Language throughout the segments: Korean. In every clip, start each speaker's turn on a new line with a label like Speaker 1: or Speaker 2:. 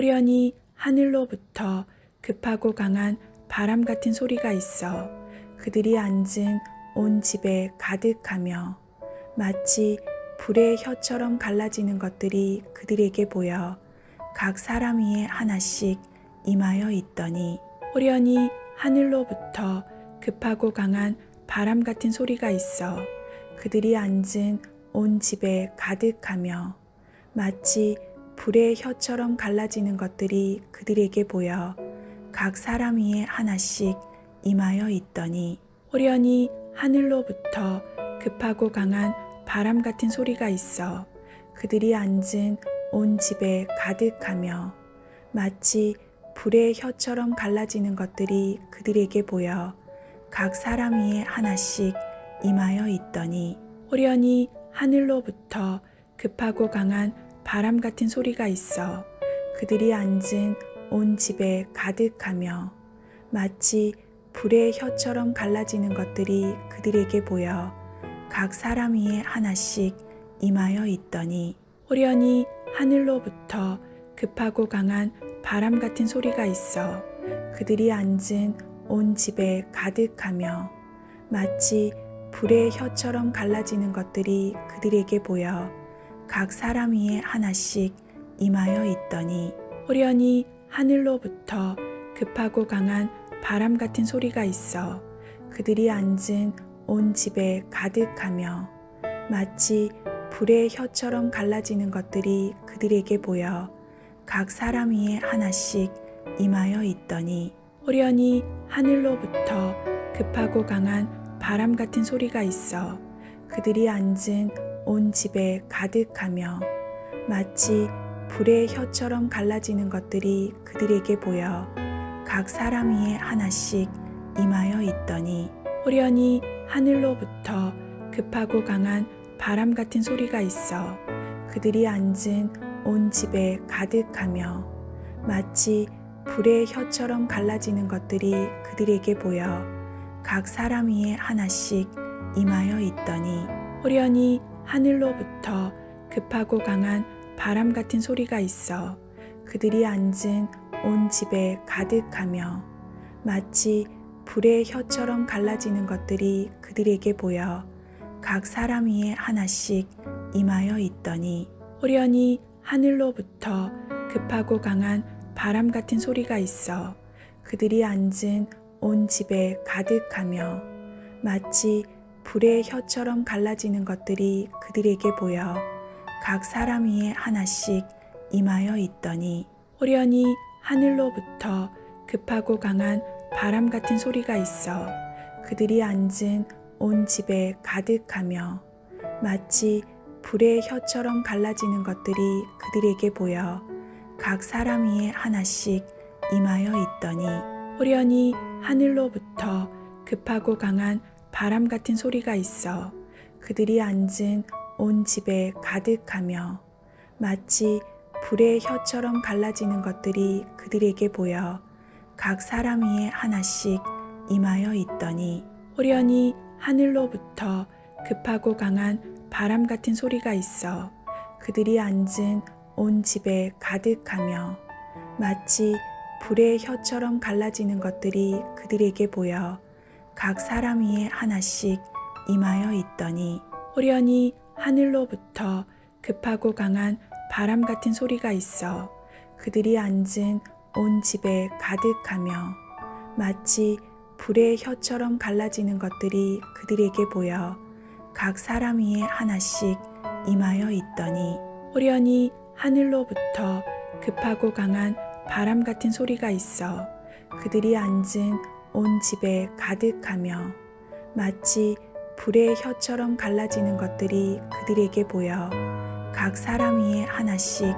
Speaker 1: 호련히 하늘로부터 급하고 강한 바람 같은 소리가 있어 그들이 앉은 온 집에 가득하며 마치 불의 혀처럼 갈라지는 것들이 그들에게 보여 각 사람 위에 하나씩 임하여 있더니 호련히 하늘로부터 급하고 강한 바람 같은 소리가 있어 그들이 앉은 온 집에 가득하며 마치 불의 혀처럼 갈라지는 것들이 그들에게 보여 각 사람 위에 하나씩 임하여 있더니 호련히 하늘로부터 급하고 강한 바람 같은 소리가 있어 그들이 앉은 온 집에 가득하며 마치 불의 혀처럼 갈라지는 것들이 그들에게 보여 각 사람 위에 하나씩 임하여 있더니 호련히 하늘로부터 급하고 강한 바람 같은 소리가 있어 그들이 앉은 온 집에 가득하며 마치 불의 혀처럼 갈라지는 것들이 그들에게 보여 각 사람 위에 하나씩 임하여 있더니 호련히 하늘로부터 급하고 강한 바람 같은 소리가 있어 그들이 앉은 온 집에 가득하며 마치 불의 혀처럼 갈라지는 것들이 그들에게 보여 각 사람 위에 하나씩 임하여 있더니 호련히 하늘로부터 급하고 강한 바람 같은 소리가 있어 그들이 앉은 온 집에 가득하며 마치 불의 혀처럼 갈라지는 것들이 그들에게 보여 각 사람 위에 하나씩 임하여 있더니 호련히 하늘로부터 급하고 강한 바람 같은 소리가 있어 그들이 앉은 온 집에 가득하며 마치 불의 혀처럼 갈라지는 것들이 그들에게 보여 각 사람 위에 하나씩 임하여 있더니 호련히 하늘로부터 급하고 강한 바람 같은 소리가 있어 그들이 앉은 온 집에 가득하며 마치 불의 혀처럼 갈라지는 것들이 그들에게 보여 각 사람 위에 하나씩 임하여 있더니 호련히 하늘로부터 급하고 강한 바람 같은 소리가 있어 그들이 앉은 온 집에 가득하며 마치 불의 혀처럼 갈라지는 것들이 그들에게 보여 각 사람 위에 하나씩 임하여 있더니 호련히 하늘로부터 급하고 강한 바람 같은 소리가 있어 그들이 앉은 온 집에 가득하며 마치 불의 혀처럼 갈라지는 것들이 그들에게 보여 각 사람 위에 하나씩 임하여 있더니 호련히 하늘로부터 급하고 강한 바람 같은 소리가 있어 그들이 앉은 온 집에 가득하며 마치 불의 혀처럼 갈라지는 것들이 그들에게 보여 각 사람 위에 하나씩 임하여 있더니 호련히 하늘로부터 급하고 강한 바람 같은 소리가 있어 그들이 앉은 온 집에 가득하며 마치 불의 혀처럼 갈라지는 것들이 그들에게 보여 각 사람 위에 하나씩 임하여 있더니 호련히 하늘로부터 급하고 강한 바람 같은 소리가 있어 그들이 앉은 온 집에 가득하며 마치 불의 혀처럼 갈라지는 것들이 그들에게 보여 각 사람 위에 하나씩 임하여 있더니 호련히 하늘로부터 급하고 강한 바람 같은 소리가 있어 그들이 앉은 온 집에 가득하며 마치 불의 혀처럼 갈라지는 것들이 그들에게 보여 각 사람 위에 하나씩 임하여 있더니 호련히 하늘로부터 급하고 강한 바람 같은 소리가 있어 그들이 앉은 온 집에 가득하며 마치 불의 혀처럼 갈라지는 것들이 그들에게 보여 각 사람 위에 하나씩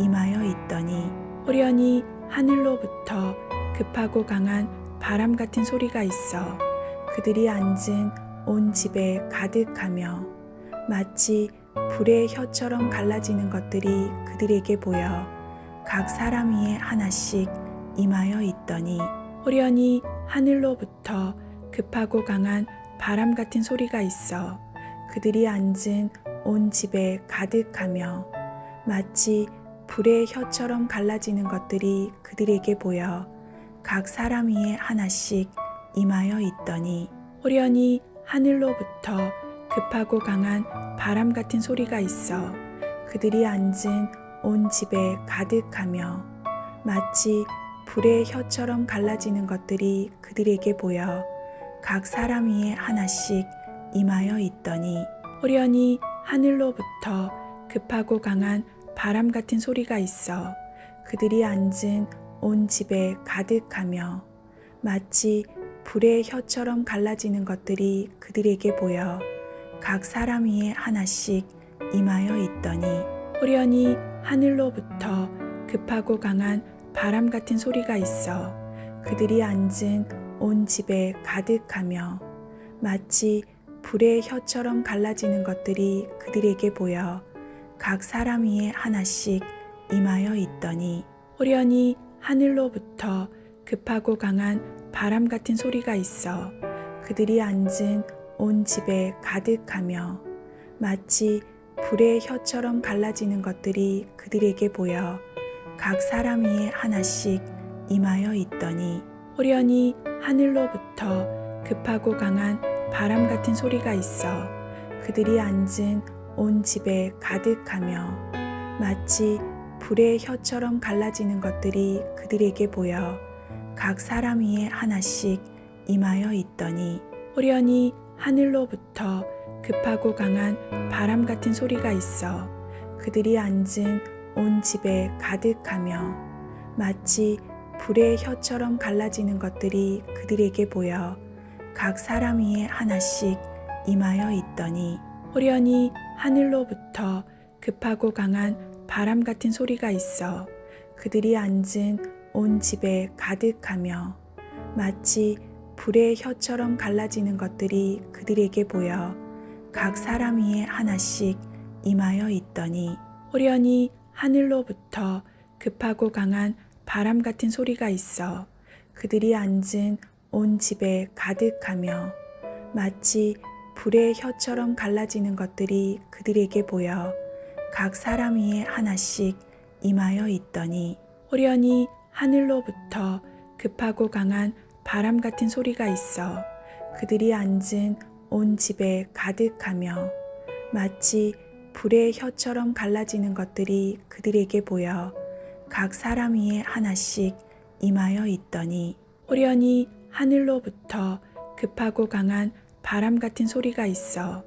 Speaker 1: 임하여 있더니 호련히 하늘로부터 급하고 강한 바람 같은 소리가 있어 그들이 앉은 온 집에 가득하며 마치 불의 혀처럼 갈라지는 것들이 그들에게 보여 각 사람 위에 하나씩 임하여 있더니 호련히 하늘로부터 급하고 강한 바람 같은 소리가 있어 그들이 앉은 온 집에 가득하며 마치 불의 혀처럼 갈라지는 것들이 그들에게 보여 각 사람 위에 하나씩 임하여 있더니 호련히 하늘로부터 급하고 강한 바람 같은 소리가 있어 그들이 앉은 온 집에 가득하며 마치 불의 혀처럼 갈라지는 것들이 그들에게 보여 각 사람 위에 하나씩 임하여 있더니 호련히 하늘로부터 급하고 강한 바람 같은 소리가 있어 그들이 앉은 온 집에 가득하며 마치 불의 혀처럼 갈라지는 것들이 그들에게 보여 각 사람 위에 하나씩 임하여 있더니 호련히 하늘로부터 급하고 강한 바람 같은 소리가 있어 그들이 앉은 온 집에 가득하며 마치 불의 혀처럼 갈라지는 것들이 그들에게 보여 각 사람 위에 하나씩 임하여 있더니 호련히 하늘로부터 급하고 강한 바람 같은 소리가 있어 그들이 앉은 온 집에 가득하며 마치 불의 혀처럼 갈라지는 것들이 그들에게 보여 각 사람 위에 하나씩 임하여 있더니 호련히 하늘로부터 급하고 강한 바람 같은 소리가 있어 그들이 앉은 온 집에 가득하며 마치 불의 혀처럼 갈라지는 것들이 그들에게 보여 각 사람 위에 하나씩 임하여 있더니 호련히 하늘로부터 급하고 강한 바람 같은 소리가 있어 그들이 앉은 온 집에 가득하며 마치 불의 혀처럼 갈라지는 것들이 그들에게 보여 각 사람 위에 하나씩 임하여 있더니 호련히 하늘로부터 급하고 강한 바람 같은 소리가 있어 그들이 앉은 온 집에 가득하며 마치 불의 혀처럼 갈라지는 것들이 그들에게 보여 각 사람 위에 하나씩 임하여 있더니 호련히 하늘로부터 급하고 강한 바람 같은 소리가 있어 그들이 앉은 온 집에 가득하며 마치 불의 혀처럼 갈라지는 것들이 그들에게 보여 각 사람 위에 하나씩 임하여 있더니 호련히 하늘로부터 급하고 강한 바람 같은 소리가 있어 그들이 앉은 온 집에 가득하며 마치 불의 혀처럼 갈라지는 것들이 그들에게 보여 각 사람 위에 하나씩 임하여 있더니 호련히 하늘로부터 급하고 강한 바람 같은 소리가 있어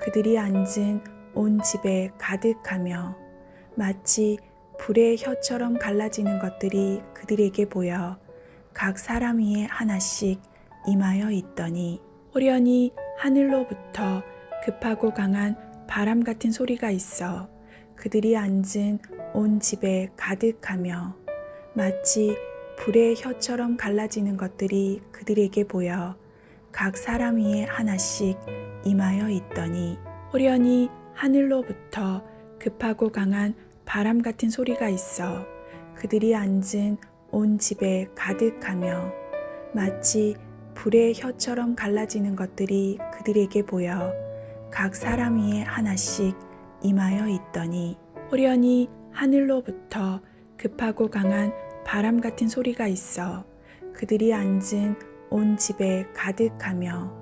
Speaker 1: 그들이 앉은 온 집에 가득하며 마치 불의 혀처럼 갈라지는 것들이 그들에게 보여 각 사람 위에 하나씩 임하여 있더니 호련히 하늘로부터 급하고 강한 바람 같은 소리가 있어 그들이 앉은 온 집에 가득하며 마치 불의 혀처럼 갈라지는 것들이 그들에게 보여 각 사람 위에 하나씩 임하여 있더니 호련히 하늘로부터 급하고 강한 바람 같은 소리가 있어 그들이 앉은 온 집에 가득하며 마치 불의 혀처럼 갈라지는 것들이 그들에게 보여 각 사람 위에 하나씩 임하여 있더니 호련히 하늘로부터 급하고 강한 바람 같은 소리가 있어 그들이 앉은 온 집에 가득하며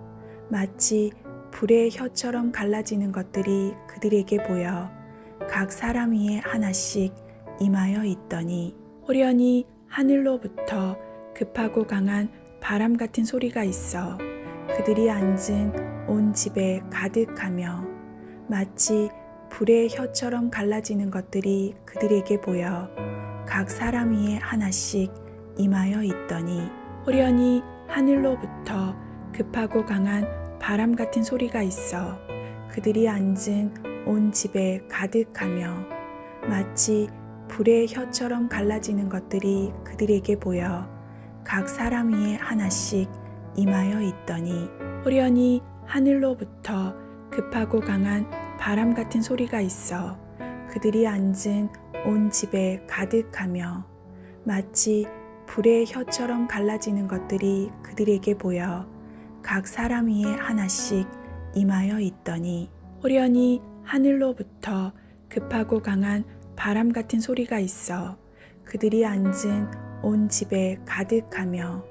Speaker 1: 마치 불의 혀처럼 갈라지는 것들이 그들에게 보여 각 사람 위에 하나씩 임하여 있더니 호련히 하늘로부터 급하고 강한 바람 같은 소리가 있어 그들이 앉은 온 집에 가득하며 마치 불의 혀처럼 갈라지는 것들이 그들에게 보여 각 사람 위에 하나씩 임하여 있더니 호련히 하늘로부터 급하고 강한 바람 같은 소리가 있어 그들이 앉은 온 집에 가득하며 마치 불의 혀처럼 갈라지는 것들이 그들에게 보여 각 사람 위에 하나씩 임하여 있더니 호련히 하늘로부터 급하고 강한 바람 같은 소리가 있어 그들이 앉은 온 집에 가득하며 마치 불의 혀처럼 갈라지는 것들이 그들에게 보여 각 사람 위에 하나씩 임하여 있더니 호련히 하늘로부터 급하고 강한 바람 같은 소리가 있어 그들이 앉은 온 집에 가득하며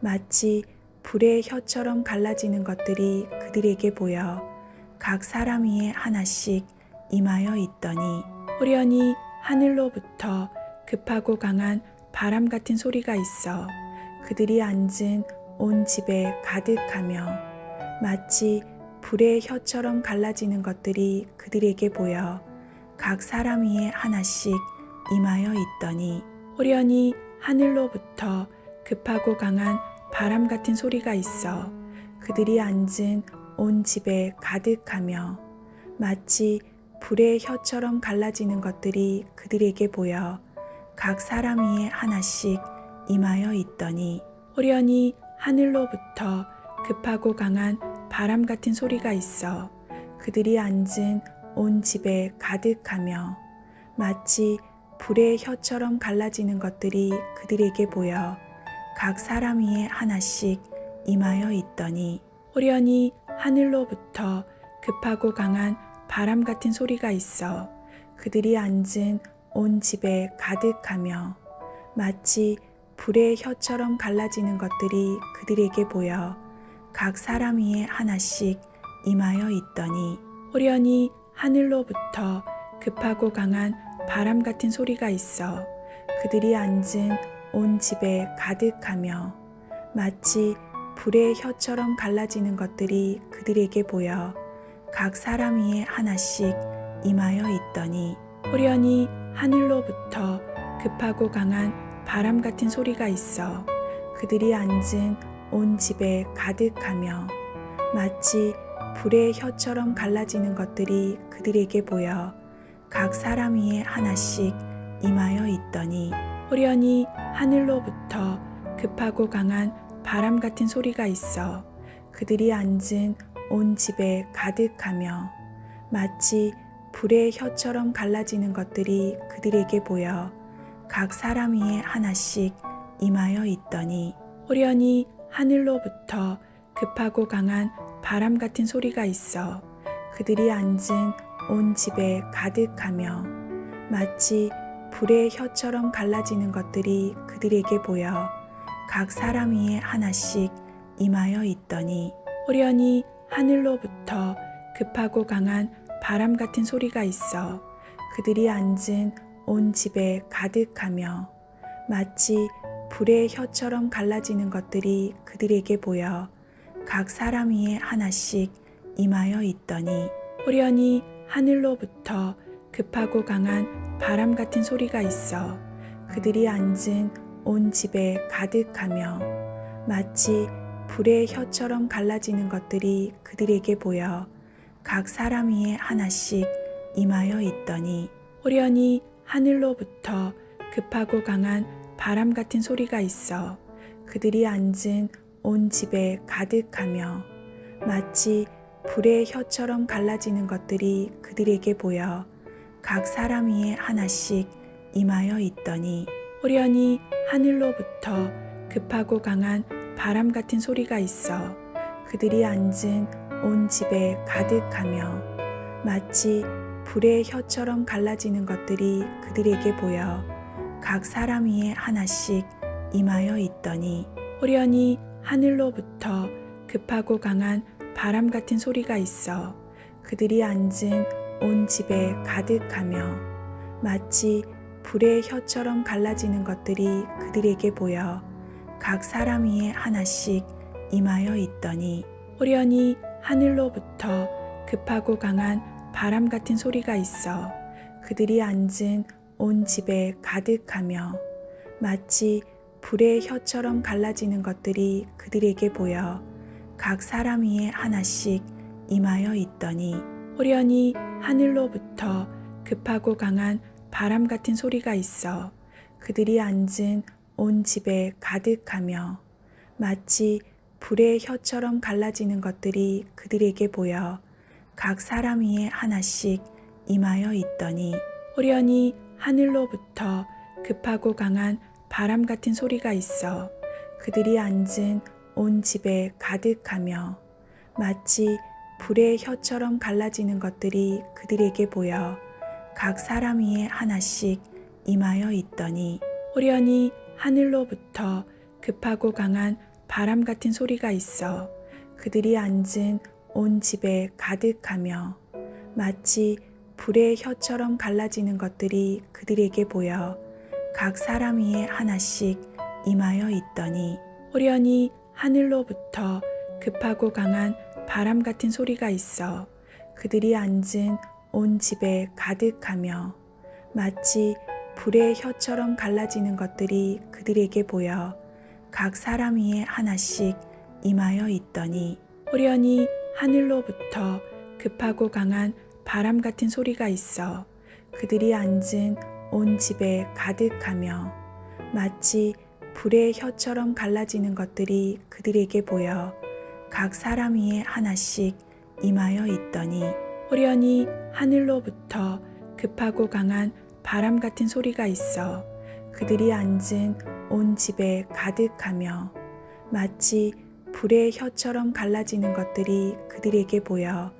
Speaker 1: 마치 불의 혀처럼 갈라지는 것들이 그들에게 보여 각 사람 위에 하나씩 임하여 있더니 호련히 하늘로부터 급하고 강한 바람 같은 소리가 있어 그들이 앉은 온 집에 가득하며 마치 불의 혀처럼 갈라지는 것들이 그들에게 보여 각 사람 위에 하나씩 임하여 있더니 호련히 하늘로부터 급하고 강한 바람 같은 소리가 있어 그들이 앉은 온 집에 가득하며 마치 불의 혀처럼 갈라지는 것들이 그들에게 보여 각 사람 위에 하나씩 임하여 있더니 호련히 하늘로부터 급하고 강한 바람 같은 소리가 있어 그들이 앉은 온 집에 가득하며 마치 불의 혀처럼 갈라지는 것들이 그들에게 보여 각 사람 위에 하나씩 임하여 있더니 호련히 하늘로부터 급하고 강한 바람 같은 소리가 있어 그들이 앉은 온 집에 가득하며 마치 불의 혀처럼 갈라지는 것들이 그들에게 보여 각 사람 위에 하나씩 임하여 있더니 호련히 하늘로부터 급하고 강한 바람 같은 소리가 있어 그들이 앉은 온 집에 가득하며 마치 불의 혀처럼 갈라지는 것들이 그들에게 보여 각 사람 위에 하나씩 임하여 있더니 호련히 하늘로부터 급하고 강한 바람 같은 소리가 있어 그들이 앉은 온 집에 가득하며 마치 불의 혀처럼 갈라지는 것들이 그들에게 보여 각 사람 위에 하나씩 임하여 있더니 호련히 하늘로부터 급하고 강한 바람 같은 소리가 있어 그들이 앉은 온 집에 가득하며 마치 불의 혀처럼 갈라지는 것들이 그들에게 보여 각 사람 위에 하나씩 임하여 있더니 호련히 하늘로부터 급하고 강한 바람 같은 소리가 있어 그들이 앉은 온 집에 가득하며 마치 불의 혀처럼 갈라지는 것들이 그들에게 보여 각 사람 위에 하나씩 임하여 있더니 호련히 하늘로부터 급하고 강한 바람 같은 소리가 있어 그들이 앉은 온 집에 가득하며 마치 불의 혀처럼 갈라지는 것들이 그들에게 보여 각 사람 위에 하나씩 임하여 있더니 호련히 하늘로부터 급하고 강한 바람 같은 소리가 있어 그들이 앉은 온 집에 가득하며 마치 불의 혀처럼 갈라지는 것들이 그들에게 보여 각 사람 위에 하나씩 임하여 있더니 호련히 하늘로부터 급하고 강한 바람 같은 소리가 있어 그들이 앉은 온 집에 가득하며 마치 불의 혀처럼 갈라지는 것들이 그들에게 보여 각 사람 위에 하나씩 임하여 있더니 호련히 하늘로부터 급하고 강한 바람 같은 소리가 있어 그들이 앉은 온 집에 가득하며 마치 불의 혀처럼 갈라지는 것들이 그들에게 보여 각 사람 위에 하나씩 임하여 있더니 호련히 하늘로부터 급하고 강한 바람 같은 소리가 있어 그들이 앉은 온 집에 가득하며 마치 불의 혀처럼 갈라지는 것들이 그들에게 보여 각 사람 위에 하나씩 임하여 있더니 호련히 하늘로부터 급하고 강한 바람 같은 소리가 있어 그들이 앉은 온 집에 가득하며 마치 불의 혀처럼 갈라지는 것들이 그들에게 보여 각 사람 위에 하나씩 임하여 있더니 호련히 하늘로부터 급하고 강한 바람 같은 소리가 있어 그들이 앉은 온 집에 가득하며 마치 불의 혀처럼 갈라지는 것들이 그들에게 보여 각 사람 위에 하나씩 임하여 있더니 호련히 하늘로부터 급하고 강한 바람 같은 소리가 있어 그들이 앉은 온 집에 가득하며 마치 불의 혀처럼 갈라지는 것들이 그들에게 보여 각 사람 위에 하나씩 임하여 있더니 호련히 하늘로부터 급하고 강한 바람 같은 소리가 있어 그들이 앉은 온 집에 가득하며 마치 불의 혀처럼 갈라지는 것들이 그들에게 보여 각 사람 위에 하나씩 임하여 있더니 호련히 하늘로부터 급하고 강한 바람 같은 소리가 있어 그들이 앉은 온 집에 가득하며 마치 불의 혀처럼 갈라지는 것들이 그들에게 보여 각 사람 위에 하나씩 임하여 있더니 호련히 하늘로부터 급하고 강한 바람 같은 소리가 있어 그들이 앉은 온 집에 가득하며 마치 불의 혀처럼 갈라지는 것들이 그들에게 보여 각 사람 위에 하나씩 임하여 있더니 호련히 하늘로부터 급하고 강한 바람 같은 소리가 있어 그들이 앉은 온 집에 가득하며 마치 불의 혀처럼 갈라지는 것들이 그들에게 보여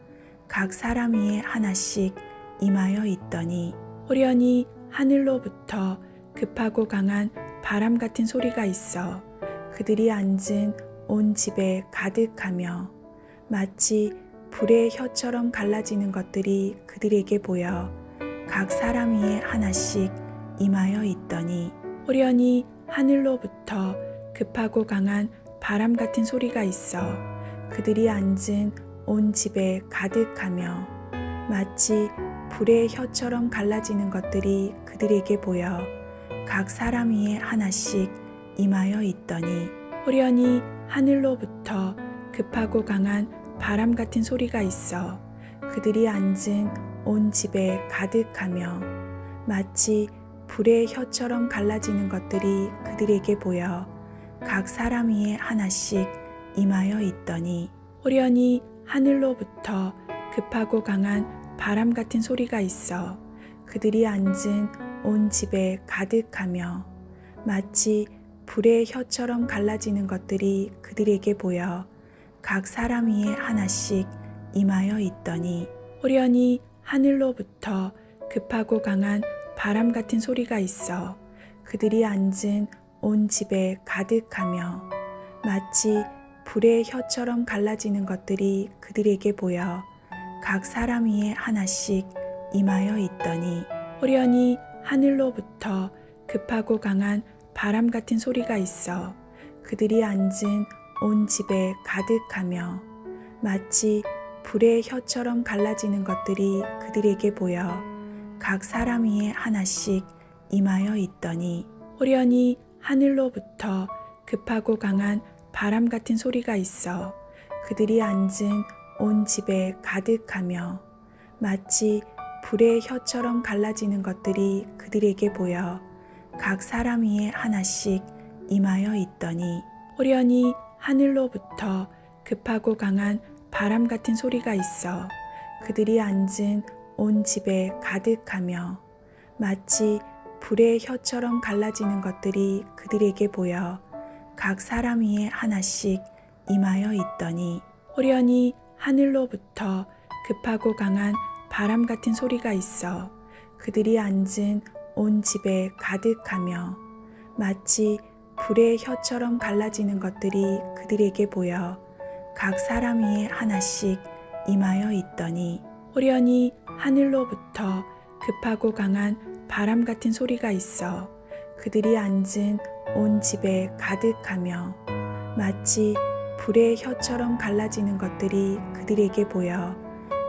Speaker 1: 각 사람 위에 하나씩 임하여 있더니 호련히 하늘로부터 급하고 강한 바람 같은 소리가 있어 그들이 앉은 온 집에 가득하며 마치 불의 혀처럼 갈라지는 것들이 그들에게 보여 각 사람 위에 하나씩 임하여 있더니 호련히 하늘로부터 급하고 강한 바람 같은 소리가 있어 그들이 앉은 온 집에 가득하며 마치 불의 혀처럼 갈라지는 것들이 그들에게 보여 각 사람 위에 하나씩 임하여 있더니 호련히 하늘로부터 급하고 강한 바람 같은 소리가 있어 그들이 앉은 온 집에 가득하며 마치 불의 혀처럼 갈라지는 것들이 그들에게 보여 각 사람 위에 하나씩 임하여 있더니 호련히 하늘로부터 급하고 강한 바람 같은 소리가 있어 그들이 앉은 온 집에 가득하며 마치 불의 혀처럼 갈라지는 것들이 그들에게 보여 각 사람 위에 하나씩 임하여 있더니 호련히 하늘로부터 급하고 강한 바람 같은 소리가 있어 그들이 앉은 온 집에 가득하며 마치 불의 혀처럼 갈라지는 것들이 그들에게 보여 각 사람 위에 하나씩 임하여 있더니 호련히 하늘로부터 급하고 강한 바람 같은 소리가 있어 그들이 앉은 온 집에 가득하며 마치 불의 혀처럼 갈라지는 것들이 그들에게 보여 각 사람 위에 하나씩 임하여 있더니 호련히 하늘로부터 급하고 강한 바람 같은 소리가 있어 그들이 앉은 온 집에 가득하며 마치 불의 혀처럼 갈라지는 것들이 그들에게 보여 각 사람 위에 하나씩 임하여 있더니 호련히 하늘로부터 급하고 강한 바람 같은 소리가 있어 그들이 앉은 온 집에 가득하며 마치 불의 혀처럼 갈라지는 것들이 그들에게 보여 각 사람 위에 하나씩 임하여 있더니 호련히 하늘로부터 급하고 강한 바람 같은 소리가 있어 그들이 앉은 온 집에 가득하며 마치 불의 혀처럼 갈라지는 것들이 그들에게 보여 각 사람 위에 하나씩 임하여 있더니 호련히 하늘로부터 급하고 강한 바람 같은 소리가 있어 그들이 앉은 온 집에 가득하며 마치 불의 혀처럼 갈라지는 것들이 그들에게 보여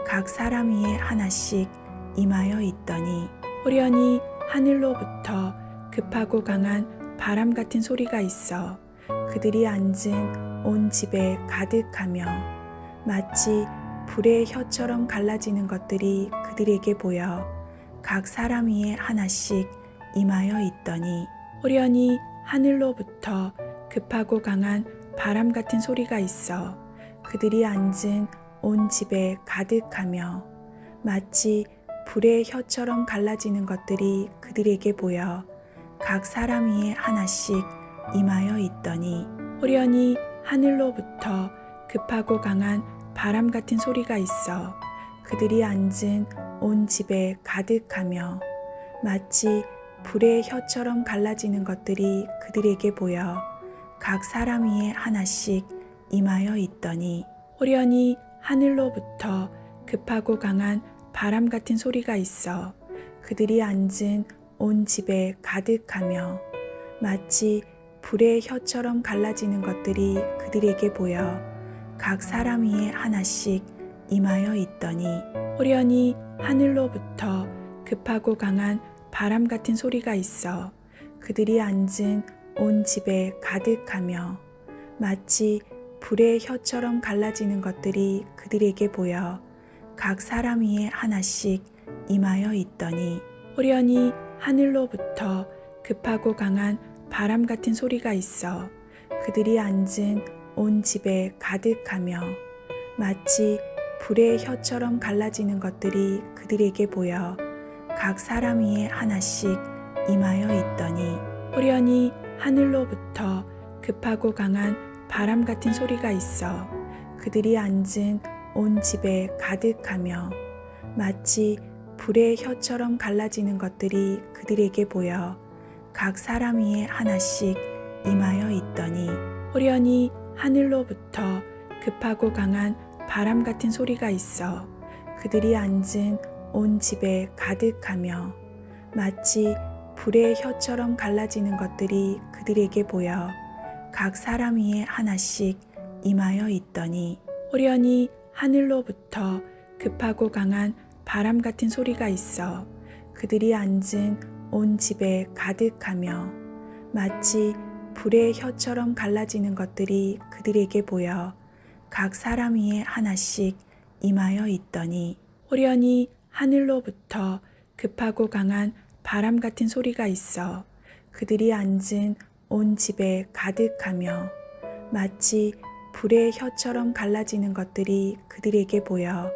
Speaker 1: 각 사람 위에 하나씩 임하여 있더니 호련히 하늘로부터 급하고 강한 바람 같은 소리가 있어 그들이 앉은 온 집에 가득하며 마치 불의 혀처럼 갈라지는 것들이 그들에게 보여 각 사람 위에 하나씩 임하여 있더니 호련히 하늘로부터 급하고 강한 바람 같은 소리가 있어 그들이 앉은 온 집에 가득하며 마치 불의 혀처럼 갈라지는 것들이 그들에게 보여 각 사람 위에 하나씩 임하여 있더니 호련히 하늘로부터 급하고 강한 바람 같은 소리가 있어 그들이 앉은 온 집에 가득하며 마치 불의 혀처럼 갈라지는 것들이 그들에게 보여 각 사람 위에 하나씩 임하여 있더니 호련히 하늘로부터 급하고 강한 바람 같은 소리가 있어 그들이 앉은 온 집에 가득하며 마치 불의 혀처럼 갈라지는 것들이 그들에게 보여 각 사람 위에 하나씩 임하여 있더니 호련히 하늘로부터 급하고 강한 바람 같은 소리가 있어 그들이 앉은 온 집에 가득하며 마치 불의 혀처럼 갈라지는 것들이 그들에게 보여 각 사람 위에 하나씩 임하여 있더니 호련히 하늘로부터 급하고 강한 바람 같은 소리가 있어 그들이 앉은 온 집에 가득하며 마치 불의 혀처럼 갈라지는 것들이 그들에게 보여 각 사람 위에 하나씩 임하여 있더니 호련히 하늘로부터 급하고 강한 바람 같은 소리가 있어 그들이 앉은 온 집에 가득하며 마치 불의 혀처럼 갈라지는 것들이 그들에게 보여 각 사람 위에 하나씩 임하여 있더니 호련히 하늘로부터 급하고 강한 바람 같은 소리가 있어 그들이 앉은 온 집에 가득하며 마치 불의 혀처럼 갈라지는 것들이 그들에게 보여 각 사람 위에 하나씩 임하여 있더니 호련히 하늘로부터 급하고 강한 바람 같은 소리가 있어 그들이 앉은 온 집에 가득하며 마치 불의 혀처럼 갈라지는 것들이 그들에게 보여 각 사람 위에 하나씩 임하여 있더니 호련히 하늘로부터 급하고 강한 바람 같은 소리가 있어 그들이 앉은 온 집에 가득하며 마치 불의 혀처럼 갈라지는 것들이 그들에게 보여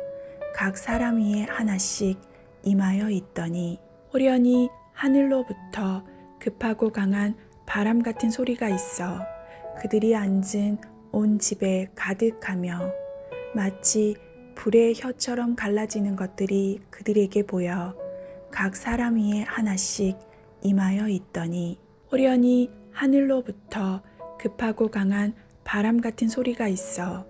Speaker 1: 각 사람 위에 하나씩 임하여 있더니 호련히 하늘로부터 급하고 강한 바람 같은 소리가 있어 그들이 앉은 온 집에 가득하며 마치 불의 혀처럼 갈라지는 것들이 그들에게 보여 각 사람 위에 하나씩 임하여 있더니 호련히 하늘로부터 급하고 강한 바람 같은 소리가 있어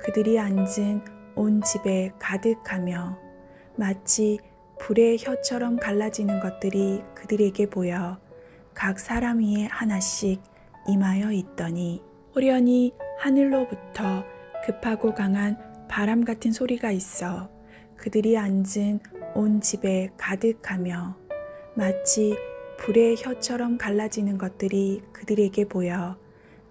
Speaker 1: 그들이 앉은 온 집에 가득하며 마치 불의 혀처럼 갈라지는 것들이 그들에게 보여 각 사람 위에 하나씩 임하여 있더니 호련히 하늘로부터 급하고 강한 바람 같은 소리가 있어 그들이 앉은 온 집에 가득하며 마치 불의 혀처럼 갈라지는 것들이 그들에게 보여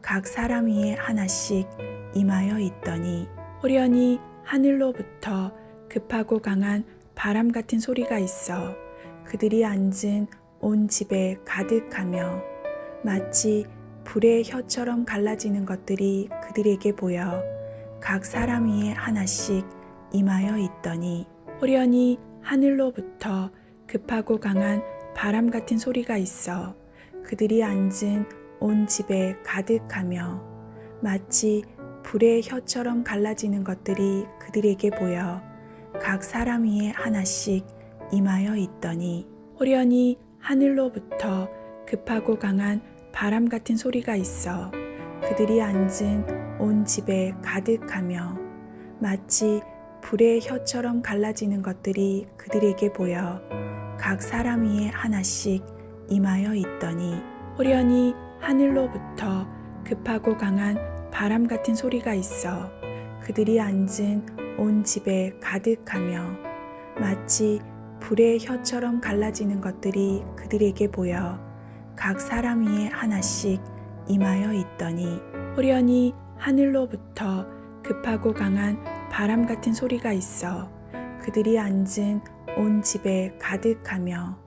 Speaker 1: 각 사람 위에 하나씩 임하여 있더니 호련히 하늘로부터 급하고 강한 바람 같은 소리가 있어 그들이 앉은 온 집에 가득하며 마치 불의 혀처럼 갈라지는 것들이 그들에게 보여 각 사람 위에 하나씩 임하여 있더니 호련히 하늘로부터 급하고 강한 바람 같은 소리가 있어 그들이 앉은 온 집에 가득하며 마치 불의 혀처럼 갈라지는 것들이 그들에게 보여 각 사람 위에 하나씩 임하여 있더니 호련히 하늘로부터 급하고 강한 바람 같은 소리가 있어 그들이 앉은 온 집에 가득하며 마치 불의 혀처럼 갈라지는 것들이 그들에게 보여 각 사람 위에 하나씩 임하여 있더니 호련히 하늘로부터 급하고 강한 바람 같은 소리가 있어 그들이 앉은 온 집에 가득하며 마치 불의 혀처럼 갈라지는 것들이 그들에게 보여 각 사람 위에 하나씩 임하여 있더니 호련히 하늘로부터 급하고 강한 바람 같은 소리가 있어 그들이 앉은 온 집에 가득하며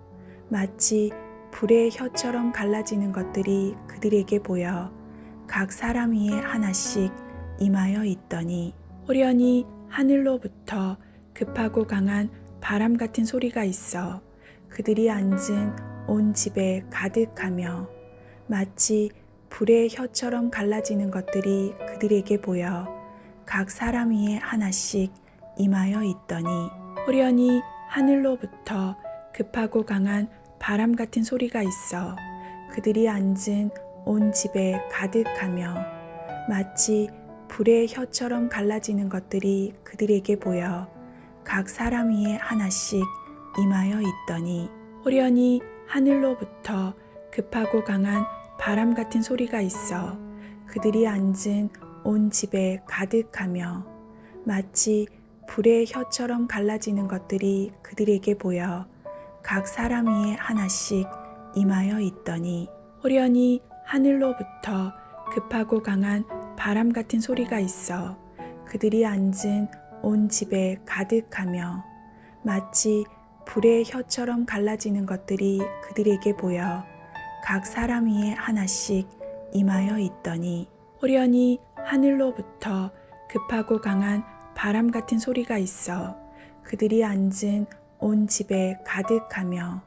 Speaker 1: 마치 불의 혀처럼 갈라지는 것들이 그들에게 보여 각 사람 위에 하나씩 임하여 있더니 호련히 하늘로부터 급하고 강한 바람 같은 소리가 있어 그들이 앉은 온 집에 가득하며 마치 불의 혀처럼 갈라지는 것들이 그들에게 보여 각 사람 위에 하나씩 임하여 있더니 호련히 하늘로부터 급하고 강한 바람 같은 소리가 있어 그들이 앉은 온 집에 가득하며 마치 불의 혀처럼 갈라지는 것들이 그들에게 보여 각 사람 위에 하나씩 임하여 있더니 호련히 하늘로부터 급하고 강한 바람 같은 소리가 있어 그들이 앉은 온 집에 가득하며 마치 불의 혀처럼 갈라지는 것들이 그들에게 보여 각 사람 위에 하나씩 임하여 있더니 호련히 하늘로부터 급하고 강한 바람 같은 소리가 있어 그들이 앉은 온 집에 가득하며 마치 불의 혀처럼 갈라지는 것들이 그들에게 보여 각 사람 위에 하나씩 임하여 있더니 호련히 하늘로부터 급하고 강한 바람 같은 소리가 있어 그들이 앉은 온 집에 가득하며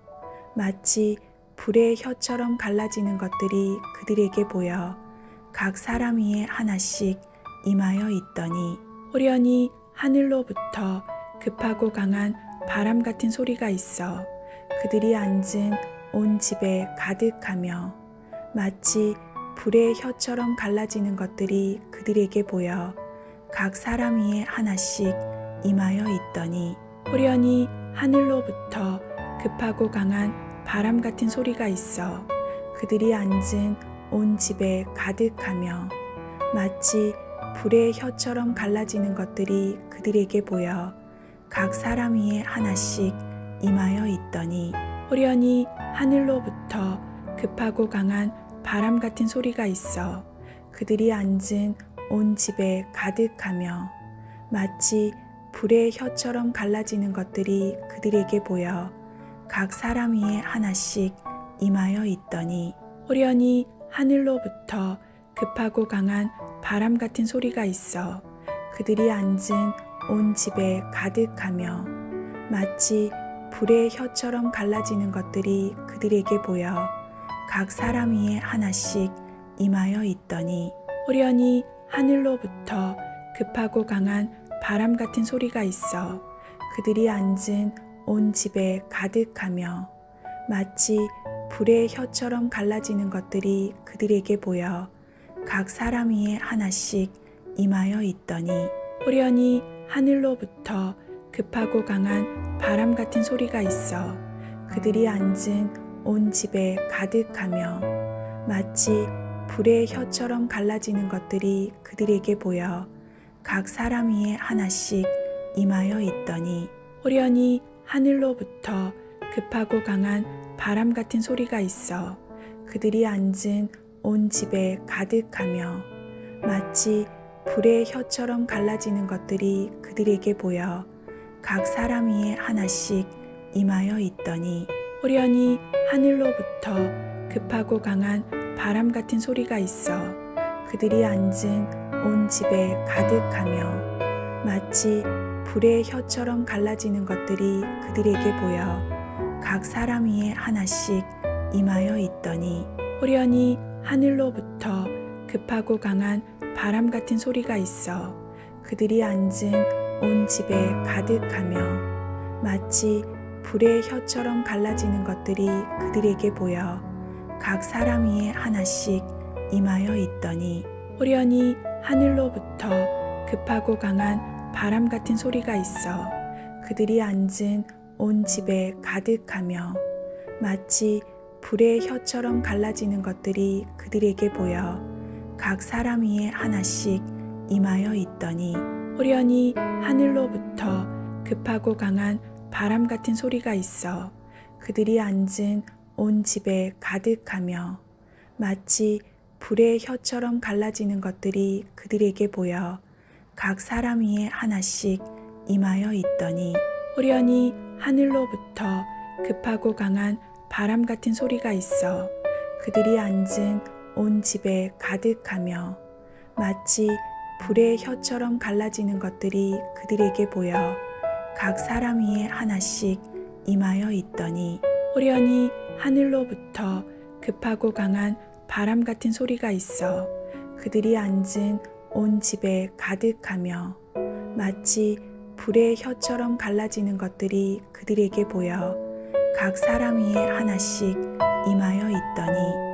Speaker 1: 마치 불의 혀처럼 갈라지는 것들이 그들에게 보여 각 사람 위에 하나씩 임하여 있더니 호련히 하늘로부터 급하고 강한 바람 같은 소리가 있어 그들이 앉은 온 집에 가득하며 마치 불의 혀처럼 갈라지는 것들이 그들에게 보여 각 사람 위에 하나씩 임하여 있더니 호련히 하늘로부터 급하고 강한 바람 같은 소리가 있어 그들이 앉은 온 집에 가득하며 마치 불의 혀처럼 갈라지는 것들이 그들에게 보여 각 사람 위에 하나씩 임하여 있더니 호련히 하늘로부터 급하고 강한 바람 같은 소리가 있어 그들이 앉은 온 집에 가득하며 마치 불의 혀처럼 갈라지는 것들이 그들에게 보여 각 사람 위에 하나씩 임하여 있더니 호련히 하늘로부터 급하고 강한 바람 같은 소리가 있어 그들이 앉은 온 집에 가득하며 마치 불의 혀처럼 갈라지는 것들이 그들에게 보여 각 사람 위에 하나씩 임하여 있더니 호련히 하늘로부터 급하고 강한 바람 같은 소리가 있어 그들이 앉은 온 집에 가득하며 마치 불의 혀처럼 갈라지는 것들이 그들에게 보여 각 사람 위에 하나씩 임하여 있더니 호련히 하늘로부터 급하고 강한 바람 같은 소리가 있어 그들이 앉은 온 집에 가득하며 마치 불의 혀처럼 갈라지는 것들이 그들에게 보여 각 사람 위에 하나씩 임하여 있더니 호련히 하늘로부터 급하고 강한 바람 같은 소리가 있어 그들이 앉은 온 집에 가득하며 마치 불의 혀처럼 갈라지는 것들이 그들에게 보여 각 사람 위에 하나씩 임하여 있더니 호련히 하늘로부터 급하고 강한 바람 같은 소리가 있어 그들이 앉은 온 집에 가득하며 마치 불의 혀처럼 갈라지는 것들이 그들에게 보여 각 사람 위에 하나씩 임하여 있더니 호련히 하늘로부터 급하고 강한 바람 같은 소리가 있어 그들이 앉은 온 집에 가득하며 마치 불의 혀처럼 갈라지는 것들이 그들에게 보여 각 사람 위에 하나씩 임하여 있더니 호련히 하늘로부터 급하고 강한 바람 같은 소리가 있어 그들이 앉은 온 집에 가득하며 마치 불의 혀처럼 갈라지는 것들이 그들에게 보여 각 사람 위에 하나씩 임하여 있더니 호련히 하늘로부터 급하고 강한 바람 같은 소리가 있어 그들이 앉은 온 집에 가득하며 마치 불의 혀처럼 갈라지는 것들이 그들에게 보여 각 사람 위에 하나씩 임하여 있더니 호련히 하늘로부터 급하고 강한 바람 같은 소리가 있어 그들이 앉은 온 집에 가득하며 마치 불의 혀처럼 갈라지는 것들이 그들에게 보여 각 사람 위에 하나씩 임하여 있더니 호련히 하늘로부터 급하고 강한 바람 같은 소리가 있어 그들이 앉은 온 집에 가득하며 마치 불의 혀처럼 갈라지는 것들이 그들에게 보여 각 사람 위에 하나씩 임하여 있더니